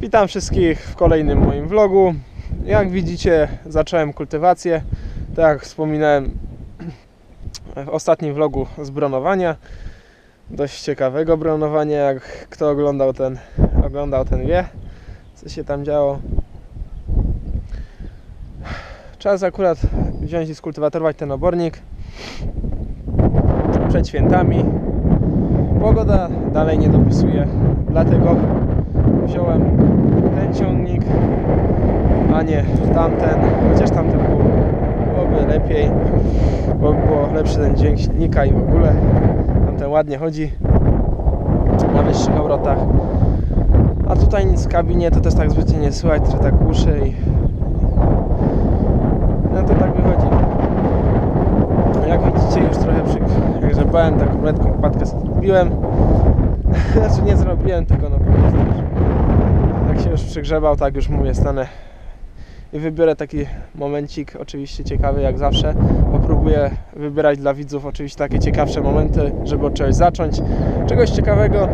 Witam wszystkich w kolejnym moim vlogu. Jak widzicie, zacząłem kultywację. Tak jak wspominałem w ostatnim vlogu z bronowania. Dość ciekawego bronowania. Jak kto oglądał ten, oglądał ten wie, co się tam działo. Czas akurat wziąć i skultywatorować ten obornik przed świętami. Pogoda dalej nie dopisuje, dlatego wziąłem ten ciągnik, a nie tamten, chociaż tamten był, byłoby lepiej, bo by było lepszy ten dźwięk silnika i w ogóle tamten ładnie chodzi na wyższych obrotach. A tutaj nic w kabinie to też tak zbytnie nie słychać, trochę tak głuszy i no to tak wychodzi. Jak widzicie już trochę jak grzebałem taką letką kładkę zrobiłem. Znaczy nie zrobiłem tego no po prostu. Jak się już przygrzebał, tak już mówię, stanę i wybiorę taki momencik, oczywiście ciekawy jak zawsze. Popróbuję wybierać dla widzów oczywiście takie ciekawsze momenty, żeby od czegoś zacząć. Czegoś ciekawego,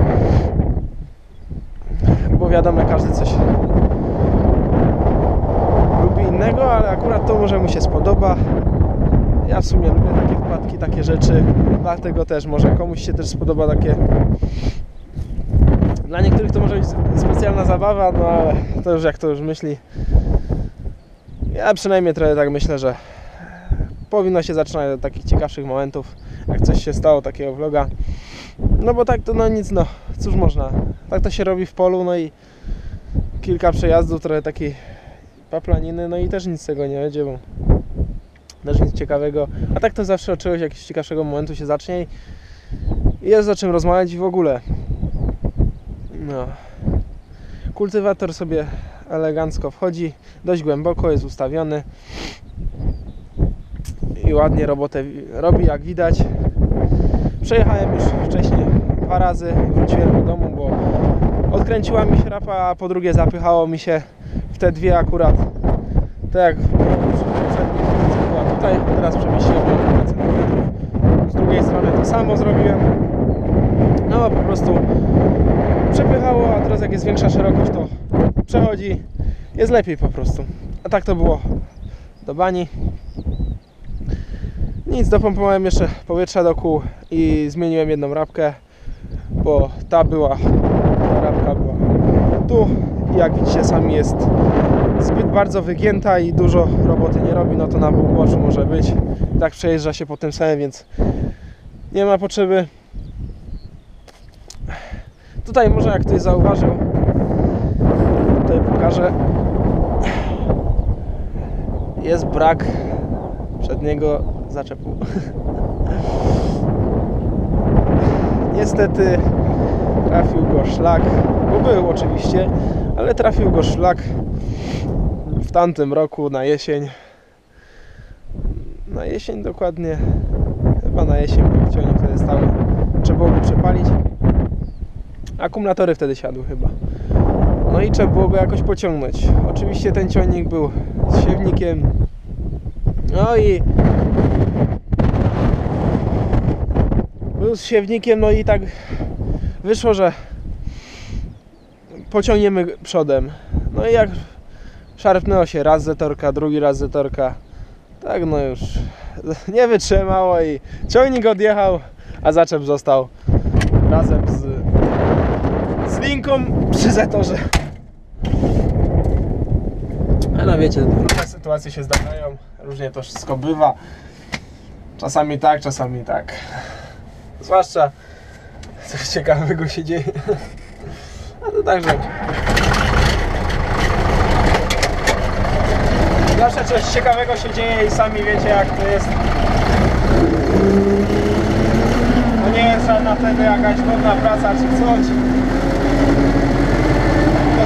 bo wiadomo, każdy coś lubi innego, ale akurat to może mu się spodoba. Ja w sumie lubię takie wpadki, takie rzeczy, dlatego też może komuś się też spodoba takie. Dla niektórych to może być specjalna zabawa, no ale to już jak to już myśli. Ja przynajmniej trochę tak myślę, że powinno się zaczynać od takich ciekawszych momentów, jak coś się stało, takiego vloga. No bo tak to no nic, no cóż można. Tak to się robi w polu, no i kilka przejazdów, trochę takiej paplaniny, no i też nic z tego nie będzie, bo też nic ciekawego. A tak to zawsze od czegoś jakiegoś ciekawszego momentu się zacznie i jest o czym rozmawiać w ogóle. No. Kultywator sobie elegancko wchodzi, dość głęboko jest ustawiony i ładnie robotę robi jak widać. Przejechałem już wcześniej dwa razy, wróciłem do domu, bo odkręciła mi się rapa, a po drugie zapychało mi się w te dwie akurat. Tak jak była tutaj, teraz przemieściłem ją kilka centymetrów. Z drugiej strony to samo zrobiłem. Po prostu przepychało, a teraz jak jest większa szerokość to przechodzi. Jest lepiej po prostu. A tak to było do bani. Nic, dopompowałem jeszcze powietrza do kół i zmieniłem jedną rapkę, bo ta była, ta rapka była tu i jak widzicie sami jest zbyt bardzo wygięta i dużo roboty nie robi, no to na półboczu może być. Tak przejeżdża się po tym samym, więc nie ma potrzeby. Tutaj może jak ktoś zauważył, tutaj pokażę, jest brak przedniego zaczepu. Niestety trafił go szlak, bo był oczywiście, ale trafił go szlak w tamtym roku na jesień. Na jesień dokładnie, chyba na jesień, bo ciągnik wtedy stały. Trzeba było go przepalić. Akumulatory wtedy siadły chyba. No i trzeba było go jakoś pociągnąć. Oczywiście ten ciągnik był z siewnikiem. No i był z siewnikiem, no i tak wyszło, że pociągniemy przodem. No i jak szarpnęło się raz zetorka, drugi raz zetorka, tak no już nie wytrzymało i ciągnik odjechał, a zaczep został razem z, z linką przy zetorze. A no wiecie, różne sytuacje się zdarzają, różnie to wszystko bywa. Czasami tak, czasami tak. Zwłaszcza coś ciekawego się dzieje. A to także. Zawsze coś ciekawego się dzieje i sami wiecie jak to jest. To nie jest żadna wtedy jakaś godna praca czy coś.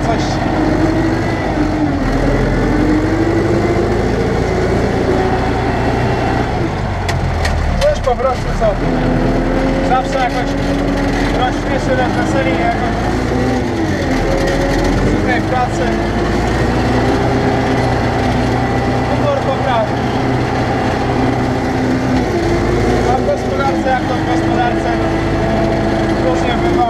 To coś Coś po prostu co? Zawsze jakoś rozśmieszy reżyserii jakoś z tej pracy. Humor poprawi a w gospodarce jak to w gospodarce no, różnie bywa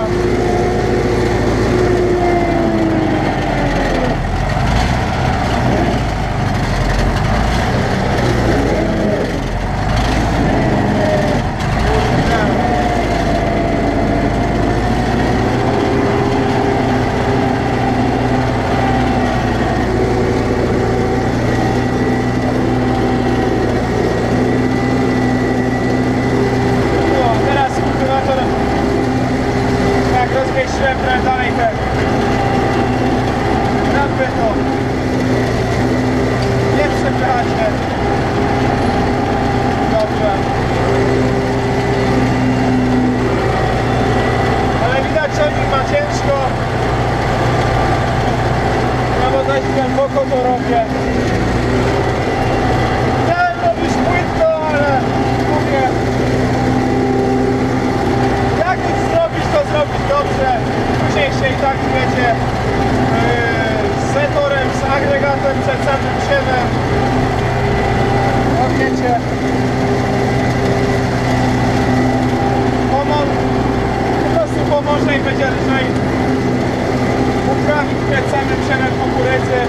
przed siewem. Odniecie. Pomol, po prostu pomoże i będzie lżej poprawić przed samym siewem kukurydzy.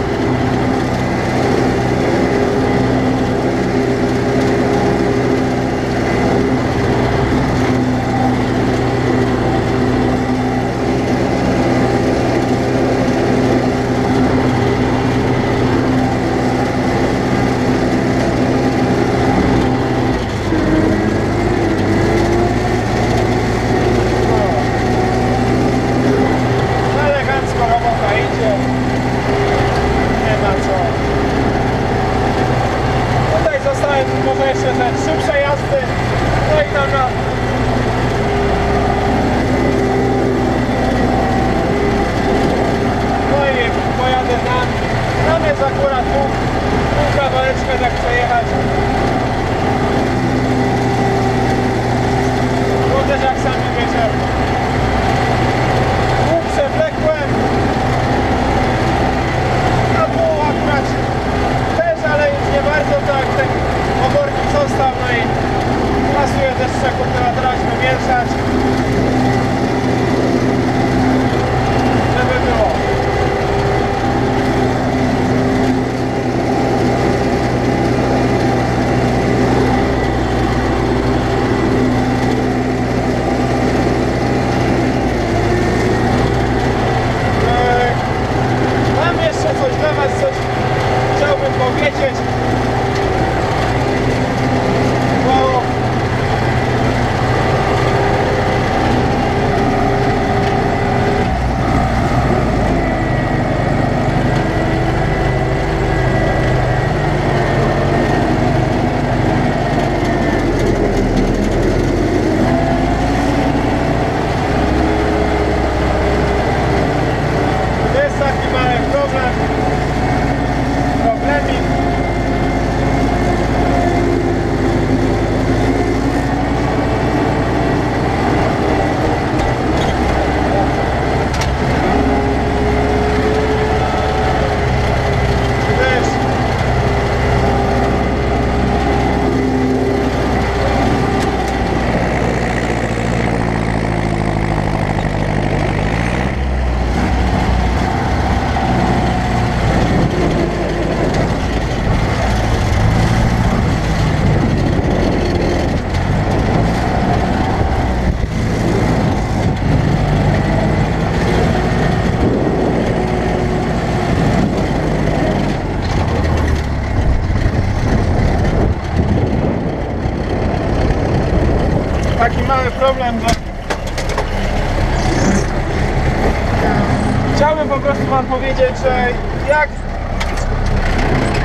powiedzieć, że jak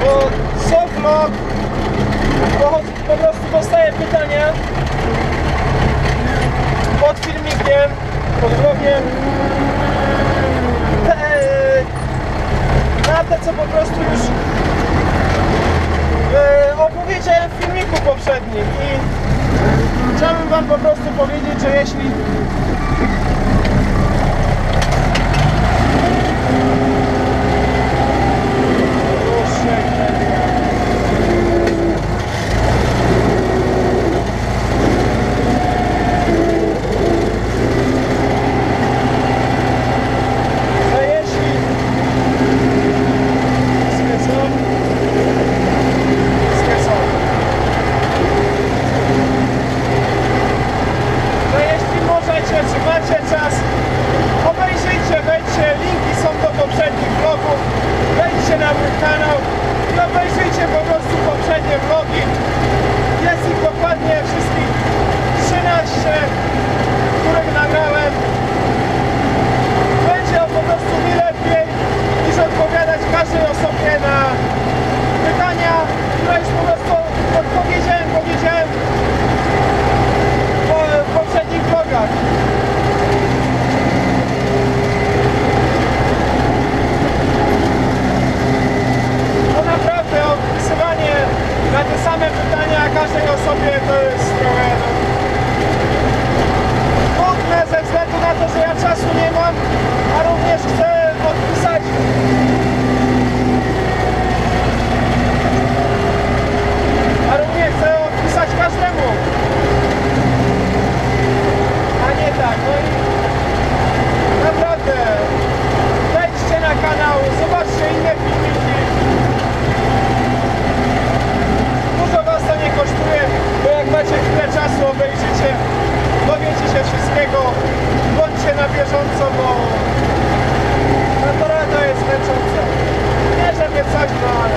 bo soflog po prostu powstaje pytanie pod filmikiem, pod vlogiem. Na te co po prostu już e, opowiedziałem w filmiku poprzednim. I chciałbym wam po prostu powiedzieć, że jeśli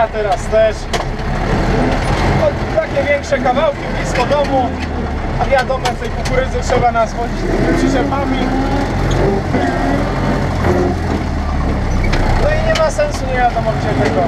kukurydza, teraz też. No, takie większe kawałki blisko domu. A wiadomo, tej kukurydzy trzeba tymi przyczepami. No i nie ma sensu, nie wiadomo gdzie tego.